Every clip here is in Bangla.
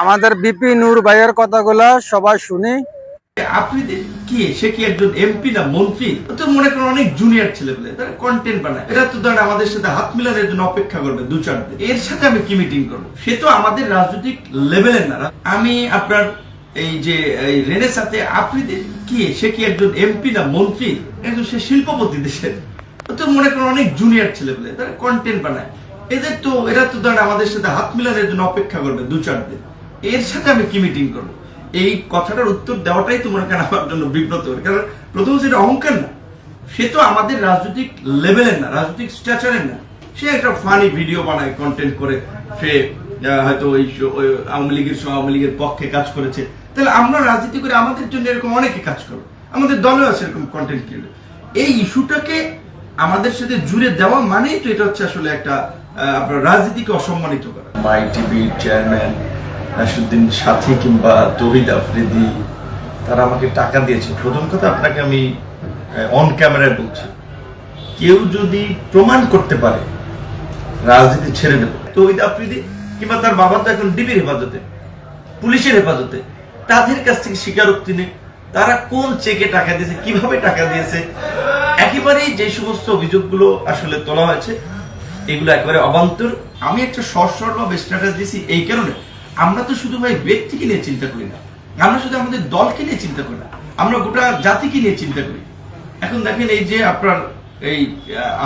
আমাদের বিপি নূর ভাইয়ের কথাগুলা সবাই শুনি। আপনি কি? সে কি একজন এমপি না মন্ত্রী? তো মনে করেন অনেক জুনিয়র ছেলে পেলে তারা কন্টেন্ট বানায়। তো ধরেন আমাদের সাথে হাত মিলানোর জন্য অপেক্ষা করবে দু চার দিন। এর সাথে আমি কি মিটিং করব? সে তো আমাদের রাজনৈতিক লেভেলের না আমি আপনার এই যে রেনের সাথে আপনি কি? সে কি একজন এমপি না মন্ত্রী? একজন সে শিল্পপতি দেশের। তো মনে করেন অনেক জুনিয়র ছেলে পেলে তারা কন্টেন্ট বানায়। এদের তো, এরা তো ধরেন আমাদের সাথে হাত মিলানোর জন্য অপেক্ষা করবে দু চার দিন। এর সাথে আমি কি মিটিং করব? এই কথাটার উত্তর দেওয়াটাই তোমার কেন আমার জন্য বিব্রত করে কারণ প্রথম সেটা অহংকার না। সে তো আমাদের রাজনৈতিক লেভেলের না, রাজনৈতিক স্ট্যাচারের না। সে একটা ফানি ভিডিও বানায় কন্টেন্ট করে, সে হয়তো ওই আওয়ামী লীগের সহ আওয়ামী লীগের পক্ষে কাজ করেছে। তাহলে আমরা রাজনীতি করে আমাদের জন্য এরকম অনেকে কাজ করবে। আমাদের দলেও আছে এরকম কন্টেন্ট ক্রিয়েটর এই ইস্যুটাকে আমাদের সাথে জুড়ে দেওয়া মানেই তো এটা হচ্ছে আসলে একটা আপনার রাজনীতিকে অসম্মানিত করা। মাই টিভির চেয়ারম্যান নাসুদ্দিন সাথী কিংবা তহিদ আফ্রিদি, তারা আমাকে টাকা দিয়েছে। প্রথম কথা আপনাকে আমি অন ক্যামেরায় বলছি। কেউ যদি প্রমাণ করতে পারে, রাজনীতি ছেড়ে দেবে। তহিদ আফ্রিদি কিংবা তার বাবা তো এখন ডিবির হেফাজতে, পুলিশের হেফাজতে। তাদের কাছ থেকে স্বীকারোক্তি নেই। তারা কোন চেকে টাকা দিয়েছে, কীভাবে টাকা দিয়েছে? একেবারেই যে সমস্ত অভিযোগগুলো আসলে তোলা হয়েছে, এগুলো একেবারে অবান্তর। আমি একটা সরসরভাবে স্ট্যাটাস দিয়েছি এই কারণে। আমরা তো শুধু ভাই ব্যক্তিকে নিয়ে চিন্তা করি না। আমরা শুধু আমাদের দলকে নিয়ে চিন্তা করি না। আমরা গোটা জাতিকে নিয়ে চিন্তা করি। এখন দেখেন এই যে আপনার এই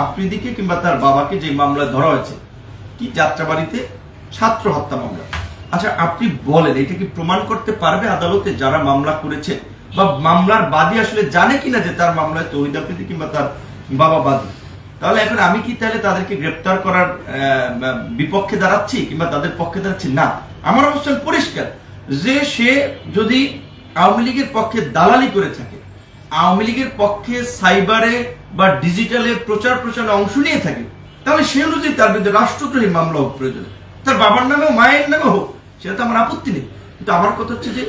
আফ্রিদিকে কিংবা তার বাবাকে যে মামলা ধরা হয়েছে, কি যাত্রাবাড়িতে? ছাত্র হত্যা মামলা। আচ্ছা আপনি বলেন, এটা কি প্রমাণ করতে পারবে আদালতে যারা মামলা করেছে? বা মামলার বাদী আসলে জানে কিনা যে তার মামলায় তহিদ আফ্রিদি কিংবা তার বাবা বাদী? তাহলে এখন আমি কি তাহলে তাদেরকে গ্রেপ্তার করার বিপক্ষে দাঁড়াচ্ছি কিংবা তাদের পক্ষে দাঁড়াচ্ছি? না। আমার অবস্থান পরিষ্কার। যে সে যদি আওয়ামী লীগের পক্ষে দালালি করে থাকে, আওয়ামী লীগের পক্ষে সাইবারে বা ডিজিটালে প্রচার প্রচারে অংশ নিয়ে থাকে, তাহলে সে অনুযায়ী তার বিরুদ্ধে রাষ্ট্রদ্রোহী মামলা হোক প্রয়োজন। তার বাবার নামেও, মায়ের নামে হোক, সেটা তো আমার আপত্তি নেই। কিন্তু আমার কথা হচ্ছে যে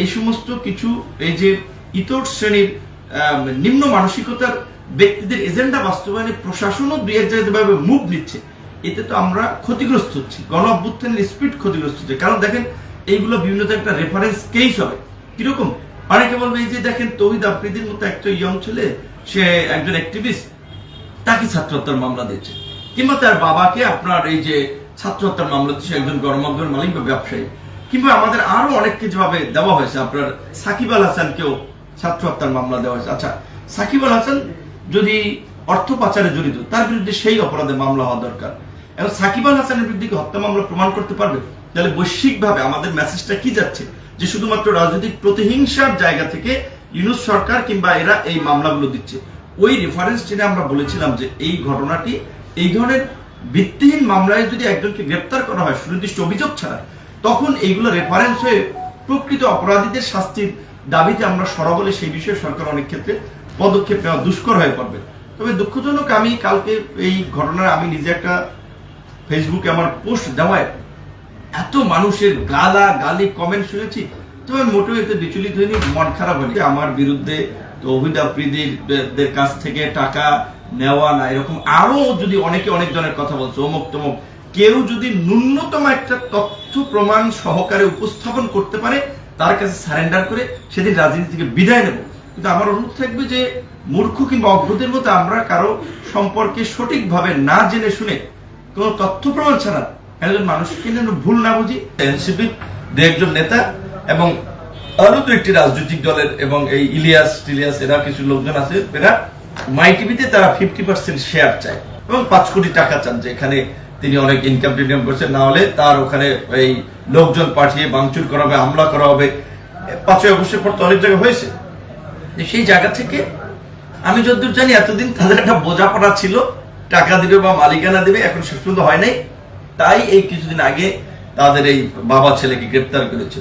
এই সমস্ত কিছু, এই যে ইতর শ্রেণির নিম্ন মানসিকতার ব্যক্তিদের এজেন্ডা বাস্তবায়নে প্রশাসনও দুই এক যেভাবে মুভ নিচ্ছে। এতে তো আমরা ক্ষতিগ্রস্ত হচ্ছি। গণ অভ্যুত্থানের স্পিড ক্ষতিগ্রস্ত হচ্ছে। কারণ দেখেন, এইগুলো বিভিন্ন একটা রেফারেন্স কেস হবে। কীরকম? অনেকে বলবে, এই যে দেখেন, তহিদ আফ্রিদির মতো একটা ইয়ং ছেলে, সে একজন অ্যাক্টিভিস্ট তাকে ছাত্র হত্যার মামলা দিয়েছে। কিংবা তার বাবাকে আপনার এই যে ছাত্র হত্যার মামলা দিচ্ছে একজন গণমাধ্যমের মালিক বা ব্যবসায়ী। কিংবা আমাদের আরও অনেককে যেভাবে দেওয়া হয়েছে, আপনার সাকিব আল হাসানকেও ছাত্র হত্যার মামলা দেওয়া হয়েছে। আচ্ছা সাকিব আল হাসান যদি অর্থ পাচারে জড়িত, তার বিরুদ্ধে সেই অপরাধে মামলা হওয়া দরকার। এখন সাকিব আল হাসানের বিরুদ্ধে কি হত্যা মামলা প্রমাণ করতে পারবে? তাহলে বৈশ্বিকভাবে আমাদের মেসেজটা কি যাচ্ছে? যে শুধুমাত্র রাজনৈতিক প্রতিহিংসার জায়গা থেকে ইউনুস সরকার কিংবা এরা এই মামলাগুলো দিচ্ছে। ওই রেফারেন্স টেনে আমরা বলেছিলাম যে এই ঘটনাটি এই ধরনের ভিত্তিহীন মামলায় যদি একজনকে গ্রেপ্তার করা হয়, সুনির্দিষ্ট অভিযোগ ছাড়া, তখন এইগুলো রেফারেন্স হয়ে প্রকৃত অপরাধীদের শাস্তির দাবিতে আমরা সরবলে সেই বিষয়ে সরকার অনেক ক্ষেত্রে পদক্ষেপ নেওয়া দুষ্কর হয়ে পড়বে। তবে দুঃখজনক আমি কালকে এই ঘটনার আমি নিজে একটা ফেসবুকে আমার পোস্ট দেওয়ায় এত মানুষের গালা গালি কমেন্ট শুনেছি, তবে মোটেও এতে বিচলিত হয়নি মন খারাপ হয়নি। আমার বিরুদ্ধে তৌহিদ কাছ থেকে টাকা নেওয়া না, এরকম আরও যদি অনেকে অনেক ধরনের কথা বলছে, অমুক তমুক, কেউ যদি ন্যূনতম একটা তথ্য প্রমাণ সহকারে উপস্থাপন করতে পারে, তার কাছে সারেন্ডার করে সেদিন রাজনীতি থেকে বিদায় নেব। কিন্তু আমার অনুরোধ থাকবে যে মূর্খ কিংবা অজ্ঞদের মতো আমরা কারও সম্পর্কে সঠিকভাবে না জেনে শুনে কোন তথ্য প্রমাণ ছাড়া একজন মানুষকে যেন ভুল না বুঝি। এনসিপি দু একজন নেতা এবং আরও দু একটি রাজনৈতিক দলের এবং এই ইলিয়াস, টিলিয়াস, এরা কিছু লোকজন আছে, এরা মাই টিভিতে তারা ফিফটি পার্সেন্ট শেয়ার চায় এবং পাঁচ কোটি টাকা চান যে এখানে তিনি অনেক ইনকাম টিনকাম করছেন, না হলে তার ওখানে এই লোকজন পাঠিয়ে ভাঙচুর করা হবে হামলা করা হবে পাঁচই অগস্টের পর তো অনেক জায়গায় হয়েছে। যে সেই জায়গা থেকে আমি যদ্দূর জানি এতদিন তাদের একটা বোঝাপড়া ছিল, টাকা দিবে বা মালিকানা দিবে, এখন শেষ পর্যন্ত হয় নাই। তাই এই কিছুদিন আগে তাদের এই বাবা ছেলেকে গ্রেপ্তার করেছে।